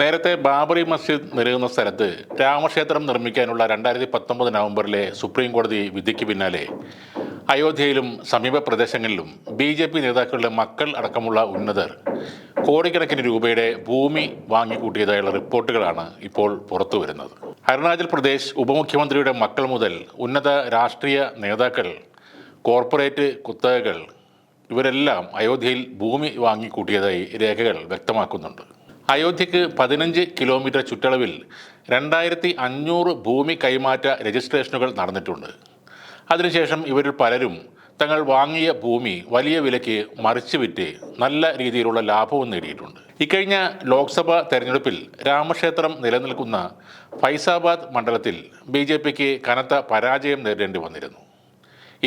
നേരത്തെ ബാബറി മസ്ജിദ് നിലയുന്ന സ്ഥലത്ത് രാമക്ഷേത്രം നിർമ്മിക്കാനുള്ള രണ്ടായിരത്തി പത്തൊമ്പത് നവംബറിലെ സുപ്രീം കോടതി വിധിക്ക് പിന്നാലെ. അയോധ്യയിലും സമീപ പ്രദേശങ്ങളിലും ബി ജെ പി നേതാക്കളുടെ മക്കൾ അടക്കമുള്ള ഉന്നതർ കോടിക്കണക്കിന് രൂപയുടെ ഭൂമി വാങ്ങിക്കൂട്ടിയതായുള്ള റിപ്പോർട്ടുകളാണ് ഇപ്പോൾ പുറത്തു വരുന്നത്. അരുണാചൽ പ്രദേശ് ഉപമുഖ്യമന്ത്രിയുടെ മക്കൾ മുതൽ ഉന്നത രാഷ്ട്രീയ നേതാക്കൾ കോർപ്പറേറ്റ് കുത്തകകൾ ഇവരെല്ലാം അയോധ്യയിൽ ഭൂമി വാങ്ങിക്കൂട്ടിയതായി രേഖകൾ വ്യക്തമാക്കുന്നുണ്ട്. അയോധ്യക്ക് പതിനഞ്ച് കിലോമീറ്റർ ചുറ്റളവിൽ രണ്ടായിരത്തി അഞ്ഞൂറ് ഭൂമി കൈമാറ്റ രജിസ്ട്രേഷനുകൾ നടന്നിട്ടുണ്ട്. അതിനുശേഷം ഇവരിൽ പലരും തങ്ങൾ വാങ്ങിയ ഭൂമി വലിയ വിലയ്ക്ക് മറിച്ചു വിറ്റ് നല്ല രീതിയിലുള്ള ലാഭവും നേടിയിട്ടുണ്ട്. ഇക്കഴിഞ്ഞ ലോക്സഭാ തെരഞ്ഞെടുപ്പിൽ രാമക്ഷേത്രം നിലനിൽക്കുന്ന ഫൈസാബാദ് മണ്ഡലത്തിൽ ബി ജെ പിക്ക് കനത്ത പരാജയം നേരിടേണ്ടി വന്നിരുന്നു.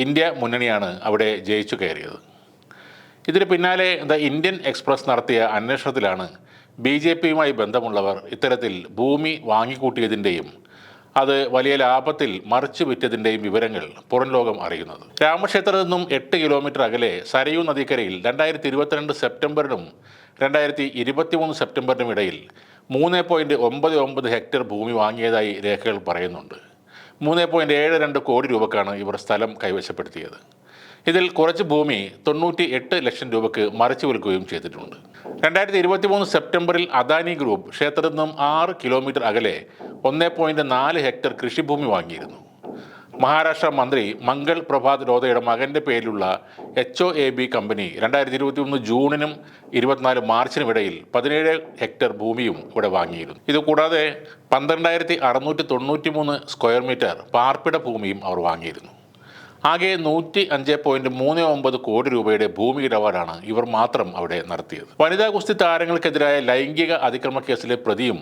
ഇന്ത്യ മുന്നണിയാണ് അവിടെ ജയിച്ചു കയറിയത്. ഇതിന് പിന്നാലെ ദ ഇന്ത്യൻ എക്സ്പ്രസ് നടത്തിയ അന്വേഷണത്തിലാണ് ബി ജെ പിയുമായി ബന്ധമുള്ളവർ ഇത്തരത്തിൽ ഭൂമി വാങ്ങിക്കൂട്ടിയതിന്റെയും അത് വലിയ ലാഭത്തിൽ മറിച്ചു വിറ്റതിന്റെയും വിവരങ്ങൾ പുറം ലോകം അറിയുന്നത്. രാമക്ഷേത്രത്തിൽ നിന്നും എട്ട് കിലോമീറ്റർ അകലെ സരയൂ നദിക്കരയിൽ രണ്ടായിരത്തി ഇരുപത്തിരണ്ട് സെപ്റ്റംബറിനും രണ്ടായിരത്തി ഇരുപത്തിമൂന്ന് സെപ്റ്റംബറിനും ഇടയിൽ മൂന്ന് പോയിന്റ് ഒമ്പത് ഒമ്പത് ഹെക്ടർ ഭൂമി വാങ്ങിയതായി രേഖകൾ പറയുന്നുണ്ട്. മൂന്ന് പോയിന്റ് ഏഴ് രണ്ട് കോടി രൂപക്കാണ് ഇവർ സ്ഥലം കൈവശപ്പെടുത്തിയത്. ഇതിൽ കുറച്ച് ഭൂമി തൊണ്ണൂറ്റി എട്ട് ലക്ഷം രൂപയ്ക്ക് മറിച്ചു വിൽക്കുകയും ചെയ്തിട്ടുണ്ട്. രണ്ടായിരത്തി ഇരുപത്തി മൂന്ന് സെപ്റ്റംബറിൽ അദാനി ഗ്രൂപ്പ് ക്ഷേത്രത്തിൽ നിന്നും ആറ് കിലോമീറ്റർ അകലെ ഒന്ന് പോയിന്റ് നാല് ഹെക്ടർ കൃഷിഭൂമി വാങ്ങിയിരുന്നു. മഹാരാഷ്ട്ര മന്ത്രി മംഗൾ പ്രഭാത് ലോധയുടെ മകന്റെ പേരിലുള്ള H O A B company രണ്ടായിരത്തി ഇരുപത്തി ഒന്ന് ജൂണിനും ഇരുപത്തിനാല് മാർച്ചിനും ഇടയിൽ പതിനേഴ് ഹെക്ടർ ഭൂമിയും ഇവിടെ വാങ്ങിയിരുന്നു. ഇതുകൂടാതെ പന്ത്രണ്ടായിരത്തി അറുന്നൂറ്റി തൊണ്ണൂറ്റി മൂന്ന് സ്ക്വയർ മീറ്റർ പാർപ്പിട ഭൂമിയും അവർ വാങ്ങിയിരുന്നു. ആകെ നൂറ്റി അഞ്ച് പോയിന്റ് മൂന്ന് ഒമ്പത് കോടി രൂപയുടെ ഭൂമി ഇടപാടാണ് ഇവർ മാത്രം അവിടെ നടത്തിയത്. വനിതാ ഗുസ്തി താരങ്ങൾക്കെതിരായ ലൈംഗിക അതിക്രമ കേസിലെ പ്രതിയും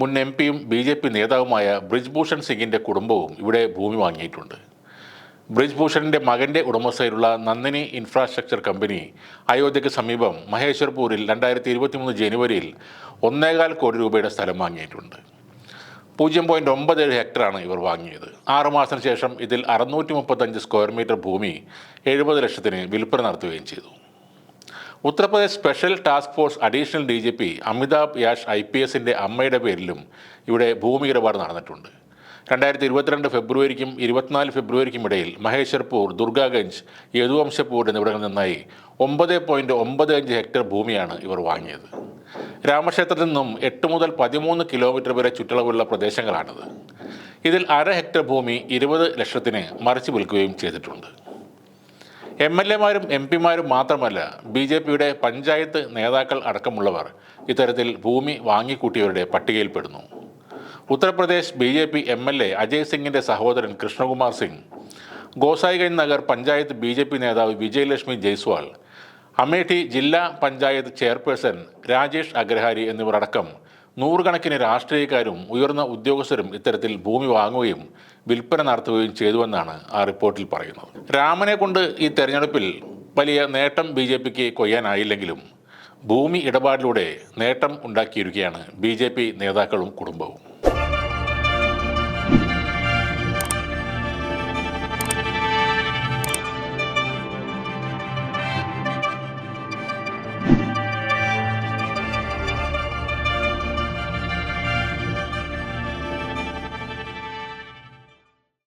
മുൻ എം പിയും ബി ജെ പി നേതാവുമായ ബ്രിജ്ഭൂഷൺ സിംഗിന്റെ കുടുംബവും ഇവിടെ ഭൂമി വാങ്ങിയിട്ടുണ്ട്. ബ്രിജ്ഭൂഷണിന്റെ മകന്റെ ഉടമസ്ഥയിലുള്ള നന്ദിനി ഇൻഫ്രാസ്ട്രക്ചർ കമ്പനി അയോധ്യയ്ക്ക് സമീപം മഹേശ്വർപൂരിൽ രണ്ടായിരത്തി ഇരുപത്തി മൂന്ന് ജനുവരിയിൽ ഒന്നേകാൽ കോടി രൂപയുടെ സ്ഥലം വാങ്ങിയിട്ടുണ്ട്. പൂജ്യം പോയിന്റ് ഒമ്പത് ഏഴ് ഹെക്ടറാണ് ഇവർ വാങ്ങിയത്. ആറ് മാസത്തിന് ശേഷം ഇതിൽ അറുന്നൂറ്റി മുപ്പത്തഞ്ച് സ്ക്വയർ മീറ്റർ ഭൂമി എഴുപത് ലക്ഷത്തിന് വിൽപ്പന നടത്തുകയും ചെയ്തു. Uttar Pradesh special task force additional D G P Amitabh Yash I P എസിന്റെ അമ്മയുടെ പേരിലും ഇവിടെ ഭൂമി ഇടപാട് നടന്നിട്ടുണ്ട്. രണ്ടായിരത്തി ഇരുപത്തിരണ്ട് ഫെബ്രുവരിക്കും ഇരുപത്തിനാല് ഫെബ്രുവരിക്കും ഇടയിൽ മഹേശ്വർപൂർ ദുർഗാഗഞ്ച് യദുവംശപൂർ എന്നിവിടങ്ങളിൽ നിന്നായി ഒമ്പത് പോയിന്റ് ഒമ്പത് അഞ്ച് ഹെക്ടർ ഭൂമിയാണ് ഇവർ വാങ്ങിയത്. രാമക്ഷേത്രത്തിൽ നിന്നും എട്ട് മുതൽ പതിമൂന്ന് കിലോമീറ്റർ വരെ ചുറ്റളവുള്ള പ്രദേശങ്ങളാണിത്. ഇതിൽ അര ഹെക്ടർ ഭൂമി ഇരുപത് ലക്ഷത്തിന് മറിച്ചു വിൽക്കുകയും ചെയ്തിട്ടുണ്ട്. എം എൽ എമാരും എം പിമാരും മാത്രമല്ല ബി ജെ പിയുടെ പഞ്ചായത്ത് നേതാക്കൾ അടക്കമുള്ളവർ ഇത്തരത്തിൽ ഭൂമി വാങ്ങിക്കൂട്ടിയവരുടെ പട്ടികയിൽപ്പെടുന്നു Uttar Pradesh B J P M L A Ajay സിംഗിന്റെ സഹോദരൻ Krishnakumar Singh Gosaiganj Nagar panchayat B J P നേതാവ് വിജയലക്ഷ്മി ജയ്സ്വാൾ അമേഠി ജില്ലാ പഞ്ചായത്ത് ചെയർപേഴ്സൺ രാജേഷ് അഗ്രഹാരി എന്നിവർ അടക്കം നൂറുകണക്കിന് രാഷ്ട്രീയക്കാരും ഉയർന്ന ഉദ്യോഗസ്ഥരും ഇത്തരത്തിൽ ഭൂമി വാങ്ങുകയും വിൽപ്പന നടത്തുകയും ചെയ്തുവെന്നാണ് ആ റിപ്പോർട്ടിൽ പറയുന്നത്. രാമനെ കൊണ്ട് ഈ തെരഞ്ഞെടുപ്പിൽ വലിയ നേട്ടം ബി ജെ പിക്ക് കൊയ്യാനായില്ലെങ്കിലും ഭൂമി ഇടപാടിലൂടെ നേട്ടം ഉണ്ടാക്കിയിരിക്കുകയാണ് ബി നേതാക്കളും കുടുംബവും.